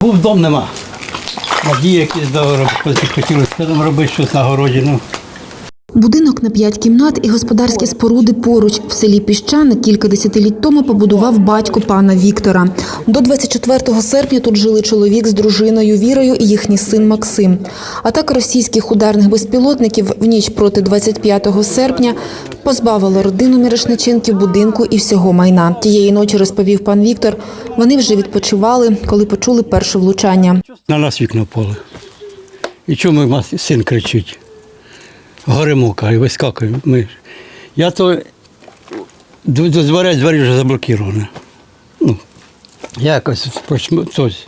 Був дом нема. Надії якісь хотілося робити щось на городі. Ну. Будинок на п'ять кімнат і господарські споруди поруч в селі Піщане кілька десятиліть тому побудував батько пана Віктора. До 24 серпня тут жили чоловік з дружиною Вірою і їхній син Максим. Атака російських ударних безпілотників в ніч проти 25 серпня позбавила родину Мірошниченків будинку і всього майна. Тієї ночі розповів пан Віктор. Вони вже відпочивали, коли почули перше влучання. На нас вікна впали. І чому син кричить? Горимо, каже, вискакує. Ми. Я то до до дверей, двері вже заблоковані. Ну, я якось тось,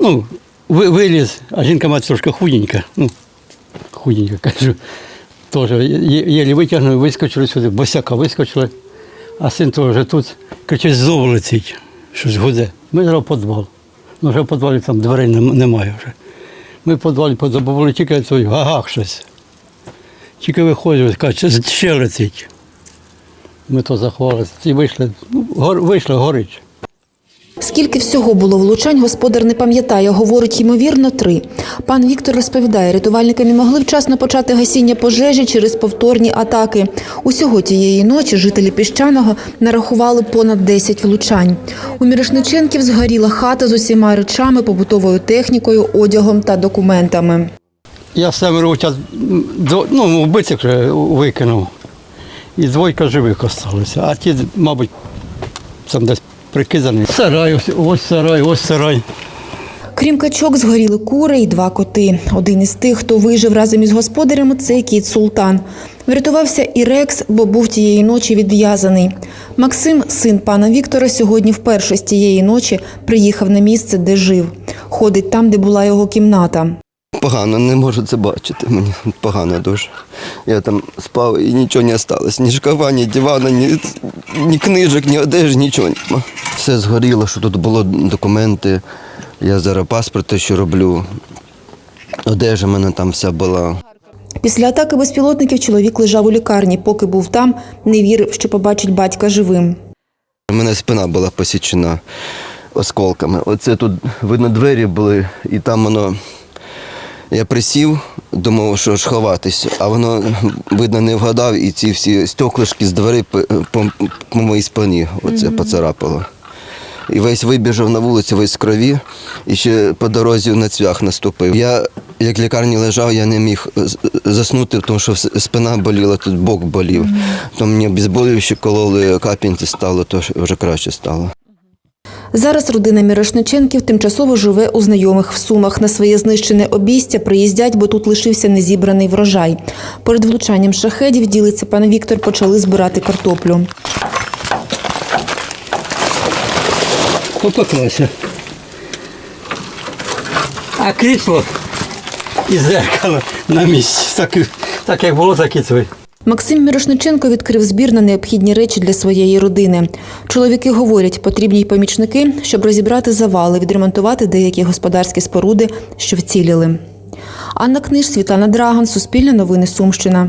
ну, ви- виліз, а жінка мать трошки худенька. Ну, худенька, кажу. Теж є- єлі витягнули, вискочили сюди, босяка вискочили, а син теж тут кричить, знову летить, щось гуде. Ми зараз в підвал. Ну, вже в підвалі там дверей нем- немає вже. Ми в підвалі позабували тільки той гагах щось. Тільки виходять, кажуть, ще летить. Ми то заховалися і вийшли, ну, гор, вийшли, горить. Скільки всього було влучань, господар не пам'ятає. Говорить, ймовірно, три. Пан Віктор розповідає, рятувальники не могли вчасно почати гасіння пожежі через повторні атаки. Усього тієї ночі жителі піщаного нарахували понад 10 влучань. У Мірошниченків згоріла хата з усіма речами, побутовою технікою, одягом та документами. Я семеро ну, вбитих викинув. І двойка живих залишилося. А ті, мабуть, там десь прикидані. Сарай, ось сарай, ось сарай. Крім качок, згоріли кури і два коти. Один із тих, хто вижив разом із господарями, це кіт Султан. Врятувався і Рекс, бо був тієї ночі відв'язаний. Максим, син пана Віктора, сьогодні вперше з тієї ночі приїхав на місце, де жив. Ходить там, де була його кімната. Погано, не можу це бачити. Мені погано дуже. Я там спав і нічого не залишилось. Ні шкафа, ні дивана, ні, ні книжок, ні одежі, нічого нема. Все згоріло, що тут було документи. Я зараз паспорт що роблю. Одежа в мене там вся була. Після атаки безпілотників чоловік лежав у лікарні. Поки був там, не вірив, що побачить батька живим. У мене спина була посічена осколками. Оце тут видно двері були, і там воно. Я присів, думав, що ж ховатись, а воно, видно, не вгадав, і ці всі стеклишки з дверей по, по, по моїй спині оце поцарапало. І весь вибіжав на вулицю, весь в крові, і ще по дорозі на цвях наступив. Я, як в лікарні лежав, я не міг заснути, тому що спина боліла, тут бок болів. То мені обезболюючі кололи, капінці стало, то вже краще стало. Зараз родина Мірошниченків тимчасово живе у знайомих в Сумах. На своє знищене обійстя приїздять, бо тут лишився незібраний врожай. Перед влучанням шахедів, ділиться пан Віктор, почали збирати картоплю. Попеклося. А крісло і зеркало на місці. Так, так як було, так і це. Максим Мірошниченко відкрив збір на необхідні речі для своєї родини. Чоловіки говорять, потрібні й помічники, щоб розібрати завали, відремонтувати деякі господарські споруди, що вціліли. Анна Книж, Світлана Драган, Суспільне новини Сумщина.